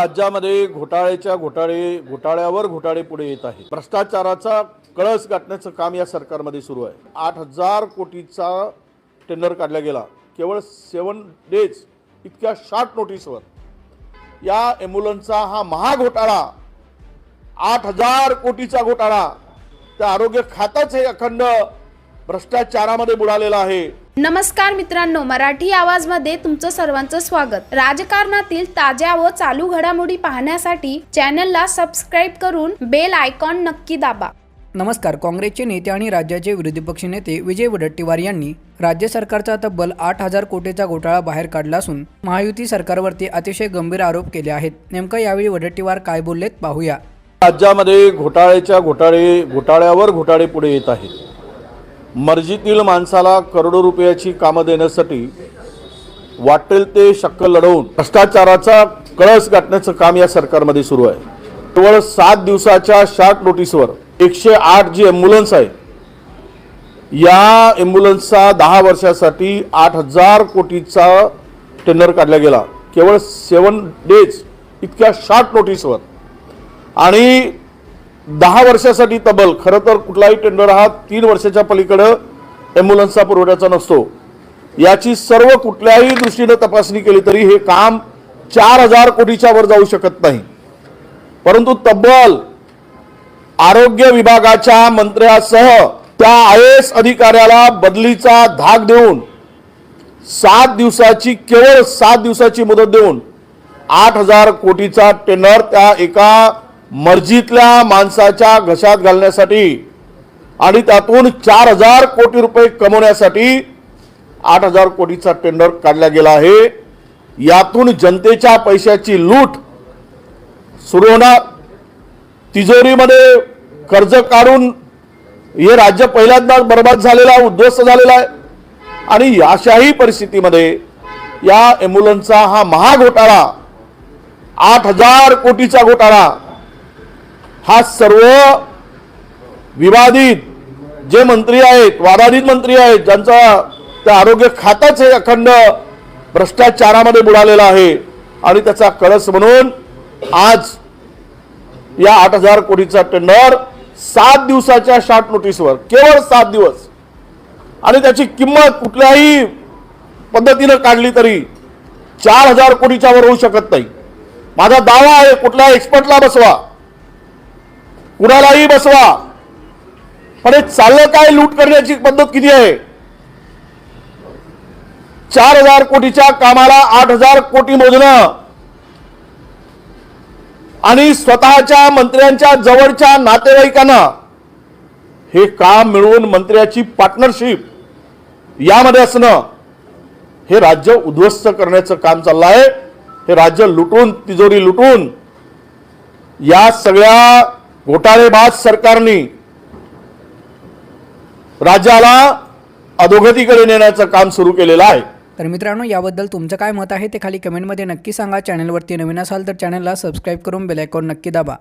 राज्यामध्ये घोटाळ्याच्या घोटाळे घोटाळ्यावर घोटाळे पुढे येत आहे भ्रष्टाचाराचा कळस गाठण्याचं काम या सरकारमध्ये सुरू आहे. आठ हजार कोटीचा टेंडर काढला गेला. केवळ सेवन डेज इतक्या शॉर्ट नोटीसवर या ॲम्ब्युलन्सचा हा महाघोटाळा आठ हजार कोटीचा घोटाळा त्या आरोग्य खाताच हे अखंड भ्रष्टाचारामध्ये बुडालेलं आहे. नमस्कार मित्रांनो मराठी आवाजमध्ये तुमचं सर्वांचं स्वागत. राजकारणातील ताज्या व चालू घडामोडी पाहण्यासाठी चॅनलला सबस्क्राईब करून बेल आयकॉन नक्की दाबा. नमस्कार. काँग्रेसचे नेते आणि राज्याचे विरोधी पक्षनेते विजय वडट्टीवार यांनी राज्य सरकारचा तब्बल आठ हजार कोटीचा घोटाळा बाहेर काढला असून महायुती सरकारवरती अतिशय गंभीर आरोप केले आहेत. नेमकं यावेळी वडट्टीवार काय बोललेत पाहूया. राज्यामध्ये घोटाळ्याच्या घोटाळे घोटाळ्यावर घोटाळे पुढे येत आहेत. मर्जीतील माणसाला करोडो रुपयाची कामं देण्यासाठी वाटेल ते शक्क लढवून भ्रष्टाचाराचा कळस गाठण्याचं काम या सरकारमध्ये सुरू आहे. केवळ सात दिवसाच्या शॉर्ट नोटीसवर एकशे आठ जी ॲम्ब्युलन्स आहे या ॲम्ब्युलन्सचा दहा वर्षासाठी आठ हजार कोटीचा टेंडर काढला गेला. केवळ सेवन डेज इतक्या शॉर्ट नोटीसवर. आणि दहा वर्षासाठी तब्बल खरं तर कुठलाही टेंडर हा तीन वर्षाच्या पलीकडं ॲम्ब्युलन्सचा पुरवठ्याचा नसतो. याची सर्व कुठल्याही दृष्टीनं तपासणी केली तरी हे काम चार हजार कोटीच्या वर जाऊ शकत नाही. परंतु तब्बल आरोग्य विभागाच्या मंत्र्यासह त्या आय एस अधिकाऱ्याला बदलीचा धाक देऊन सात दिवसाची केवळ सात दिवसाची मुदत देऊन आठ हजार कोटीचा टेंडर त्या एका मर्जीतल्या माणसाच्या घशात घालण्यासाठी आणि त्यातून चार हजार कोटी रुपये कमवण्यासाठी आठ हजार कोटीचा टेंडर काढला गेला आहे. यातून जनतेच्या पैशाची लूट सुरू होणार. तिजोरीमध्ये कर्ज काढून हे राज्य पहिल्यांदाच बर्बाद झालेलं आहे उद्ध्वस्त झालेला आहे. आणि अशाही परिस्थितीमध्ये या ॲम्ब्युलन्सचा हा महाघोटाळा आठ हजार कोटीचा घोटाळा हा सर्व विवादित जे मंत्री आहेत वादाधित मंत्री आहेत ज्यांचा त्या आरोग्य खाताच हे अखंड भ्रष्टाचारामध्ये बुडालेलं आहे आणि त्याचा कळस म्हणून आज या आठ हजार कोटीचा टेंडर सात दिवसाच्या शॉर्ट नोटीसवर केवळ सात दिवस. आणि त्याची किंमत कुठल्याही पद्धतीनं काढली तरी चार हजार कोटीच्या वर होऊ शकत नाही. माझा दावा आहे कुठल्या एक्सपर्टला बसवा. कुणालाही बसवा. पण हे चाललं काय लूट करण्याची पद्धत किती आहे? चार हजार कोटीच्या कामाला आठ हजार कोटी मोजणं. आणि स्वतःच्या मंत्र्यांच्या जवळच्या नातेवाईकांना हे काम मिळवून मंत्र्याची पार्टनरशिप यामध्ये असणं हे राज्य उद्ध्वस्त करण्याचं काम चाललं आहे हे राज्य लुटून तिजोरी लुटून या सगळ्या घोटाळेबाज सरकारने राज्याला अधोगतीकडे नेण्याचं काम सुरू केलेलं आहे. तर मित्रांनो याबद्दल तुमचं काय मत आहे ते खाली कमेंटमध्ये नक्की सांगा. चॅनलवरती नवीन असाल तर चॅनलला सबस्क्राईब करून बेलायकॉन नक्की दाबा.